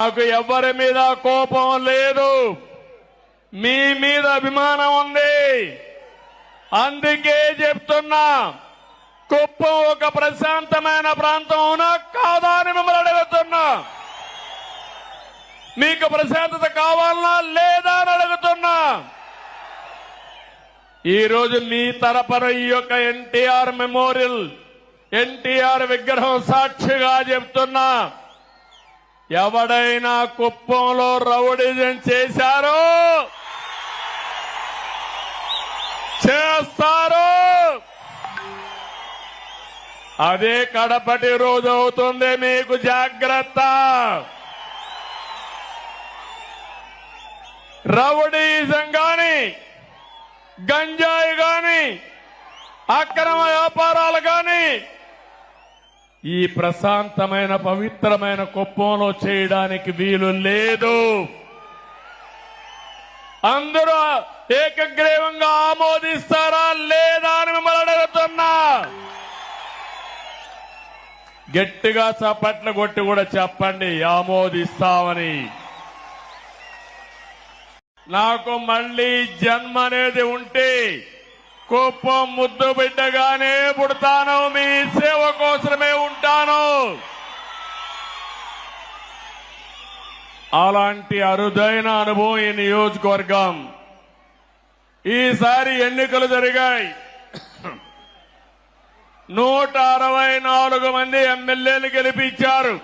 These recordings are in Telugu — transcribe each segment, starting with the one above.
నాకు ఎవరి మీద కోపం లేదు. మీ మీద అభిమానం ఉంది. అందుకే చెప్తున్నా కుప్పం ఒక ప్రశాంతమైన ప్రాంతం అవునా కాదా అని మిమ్మల్ని అడుగుతున్నా. మీకు ప్రశాంతత కావాలనా లేదా అని అడుగుతున్నా. ఈరోజు మీ తరపున ఈ యొక్క ఎన్టీఆర్ మెమోరియల్ ఎన్టీఆర్ విగ్రహం సాక్షిగా చెప్తున్నా. ఎవడైనా కుప్పంలో రౌడిజం చేశారో చేస్తారు? అదే కడపటి రోజు అవుతుంది మీకు జాగ్రత్త. రౌడీజం గాని గంజాయి గాని అక్రమ వ్యాపారాలు గాని ఈ ప్రశాంతమైన పవిత్రమైన కుప్పంలో చేయడానికి వీలు లేదు. అందరూ ఏకగ్రీవంగా ఆమోదిస్తారా లేదా అని మిమ్మల్ని అడుగుతున్నా. గట్టిగా చప్పట్లు కొట్టి కూడా చెప్పండి ఆమోదిస్తామని. నాకు మళ్ళీ జన్మ అనేది ఉంటే కుప్పం ముద్దు బిడ్డగానే పుడతాను. మీ సేవ కోసమే ఉంటాను. అలాంటి అరుదైన అనుభవం ఈ నియోజకవర్గం. ఈసారి ఎన్నికలు జరిగాయి. నూట అరవై నాలుగు మంది ఎమ్మెల్యేలు గెలిపించారు.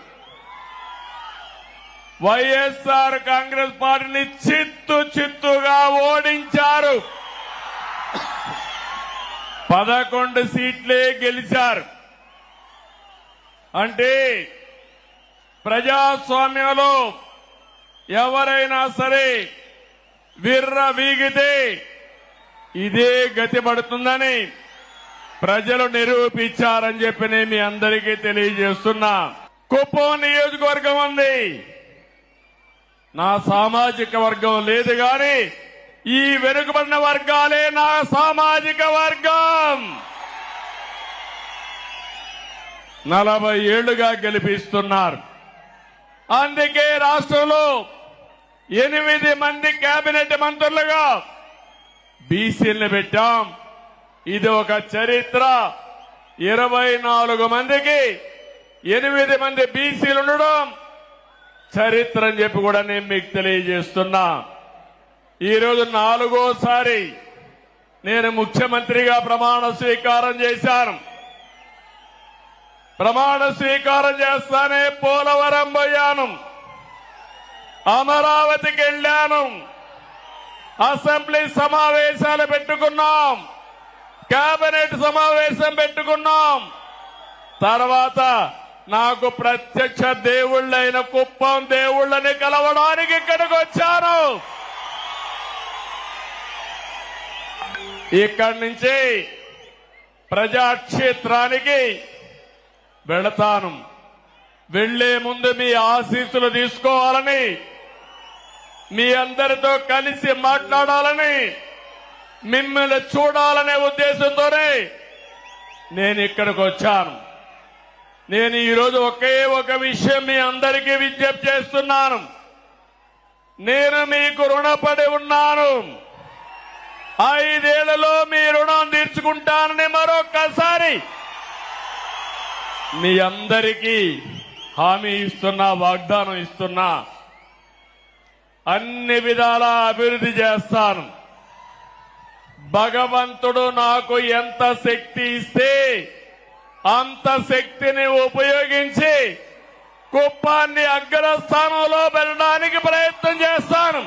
వైఎస్ఆర్ కాంగ్రెస్ పార్టీని చిత్తు చిత్తుగా ఓడించారు. పదకొండు సీట్లే గెలిచారు. అంటే ప్రజాస్వామ్యంలో ఎవరైనా సరే విర్ర వీగితే ఇదే గతి పడుతుందని ప్రజలు నిరూపించారని చెప్పి నేను మీ అందరికీ తెలియజేస్తున్నా. కుప్పం నియోజకవర్గం ఉంది. నా సామాజిక వర్గం లేదు కానీ ఈ వెనుకబడిన వర్గాలే నా సామాజిక వర్గం. నలభై ఏళ్ళుగా గెలిపిస్తున్నారు. అందుకే రాష్ట్రంలో ఎనిమిది మంది కేబినెట్ మంత్రులుగా బీసీలను పెట్టాం. ఇది ఒక చరిత్ర. ఇరవై నాలుగు మందికి ఎనిమిది మంది బీసీలు ఉండడం చరిత్ర అని చెప్పి కూడా నేను మీకు తెలియజేస్తున్నా. ఈరోజు నాలుగోసారి నేను ముఖ్యమంత్రిగా ప్రమాణ స్వీకారం చేశాను. ప్రమాణ స్వీకారం చేస్తానే పోలవరం పోయాను. అమరావతికి వెళ్ళాను. అసెంబ్లీ సమావేశాలు పెట్టుకున్నాం. కేబినెట్ సమావేశం పెట్టుకున్నాం. తర్వాత నాకు ప్రత్యక్ష దేవుళ్ళైన కుప్పం దేవుళ్ళని కలవడానికి ఇక్కడికి వచ్చాను. ఇక్కడి నుంచి ప్రజాక్షేత్రానికి వెళతాను. వెళ్ళే ముందు మీ ఆశీస్సులు తీసుకోవాలని మీ అందరితో కలిసి మాట్లాడాలని మిమ్మల్ని చూడాలనే ఉద్దేశంతోనే నేను ఇక్కడికి వచ్చాను. నేను ఈరోజు ఒకే ఒక విషయం మీ అందరికీ విజ్ఞప్తి చేస్తున్నాను. నేను మీకు రుణపడి ఉన్నాను. ఐదేళ్ళలో మీ రుణం తీర్చుకుంటానని మరొక్కసారి మీ అందరికీ హామీ ఇస్తున్నా వాగ్దానం ఇస్తున్నా అన్ని విధాల అభివృద్ధి చేస్తాను. భగవంతుడు నాకు ఎంత శక్తి ఇస్తే అంత శక్తిని ఉపయోగించి కుప్పాన్ని అగ్రస్థానంలో పెట్టడానికి ప్రయత్నం చేస్తాను.